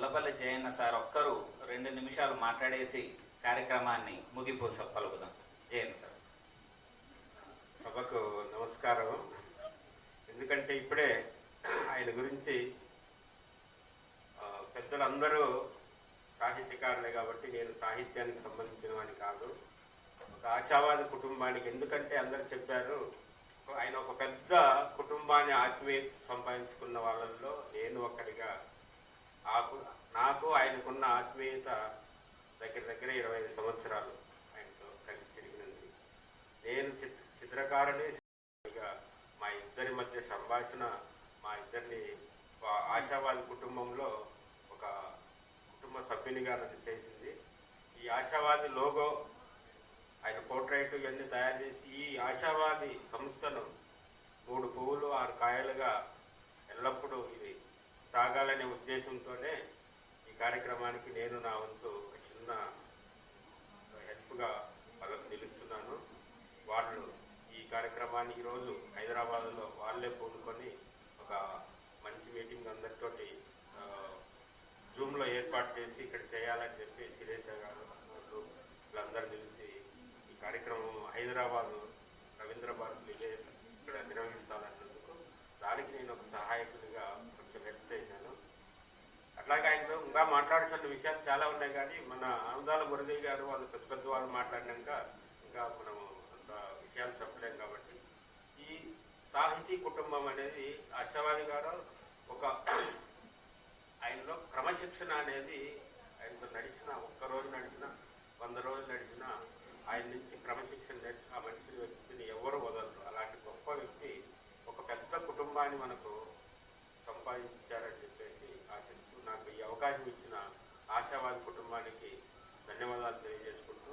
Gollapalli Jayanna sir ఒక్కరు రెండు నిమిషాలు మాట్లాడేసి కార్యక్రమాన్ని ముగింపు పలుకుదాం. జయన్న సార్. సభకు నమస్కారం. ఎందుకంటే ఇప్పుడే ఆయన గురించి పెద్దలందరూ సాహిత్యకారులే కాబట్టి నేను సాహిత్యానికి సంబంధించిన వాడిని కాదు. ఒక ఆశావాది కుటుంబానికి ఎందుకంటే అందరు చెప్పారు ఆయన ఒక పెద్ద కుటుంబాన్ని ఆత్మీయత సంపాదించుకున్న వాళ్ళల్లో నేను ఒక్కడిగా ఆకు నాకు ఆయనకున్న ఆత్మీయత దగ్గర దగ్గర ఇరవై ఐదు సంవత్సరాలు ఆయనతో కలిసి తిరిగినది నేను చిత్ర చిత్రకారుని మా ఇద్దరి మధ్య సంభాషణ మా ఇద్దరిని ఆశావాది కుటుంబంలో ఒక కుటుంబ సభ్యునిగా నన్ను చేసింది ఈ ఆశావాది లోగో ఆయన పోర్ట్రైట్ ఇవన్నీ తయారు చేసి ఈ ఆశావాది సంస్థను ఉద్దేశంతోనే ఈ కార్యక్రమానికి నేను నా వంతు ఒక చిన్న హెల్ప్గా వాళ్ళకు నిలుస్తున్నాను. వాళ్ళు ఈ కార్యక్రమాన్ని ఈరోజు హైదరాబాద్లో వాళ్ళే పూనుకొని ఒక మంచి మీటింగ్ అందరితోటి జూమ్లో ఏర్పాటు చేసి ఇక్కడ చేయాలని చెప్పి శిరీష గారు వీళ్ళందరూ కలిసి ఈ కార్యక్రమం హైదరాబాద్ రవీంద్ర భారత్ ఇక్కడ నిర్వహించాలన్నందుకు దానికి నేను ఒక సహాయకుడిగా కొంచెం హెల్ప్ చేసి ఇంకా మాట్లాడుతున్న విషయాలు చాలా ఉన్నాయి కానీ మన ఆందాల మురళి గారు వాళ్ళు పెద్ద పెద్ద వాళ్ళు మాట్లాడినాక ఇంకా మనము అంత విషయాలు చెప్పలేం కాబట్టి ఈ సాహితీ కుటుంబం అనేది ఆశావాది గారు ఒక ఆయనలో క్రమశిక్షణ అనేది ఆయనతో నడిచిన ఒక్క రోజు నడిచిన వంద రోజులు నడిచిన ఆయన నుంచి క్రమశిక్షణ నేర్చు ఆ మనిషి వ్యక్తిని ఎవరు వదలరు. అలాంటి గొప్ప వ్యక్తి ఒక పెద్ద కుటుంబాన్ని మనకు సంపాదించారని వారి కుటుంబానికి ధన్యవాదాలు తెలియజేసుకుంటూ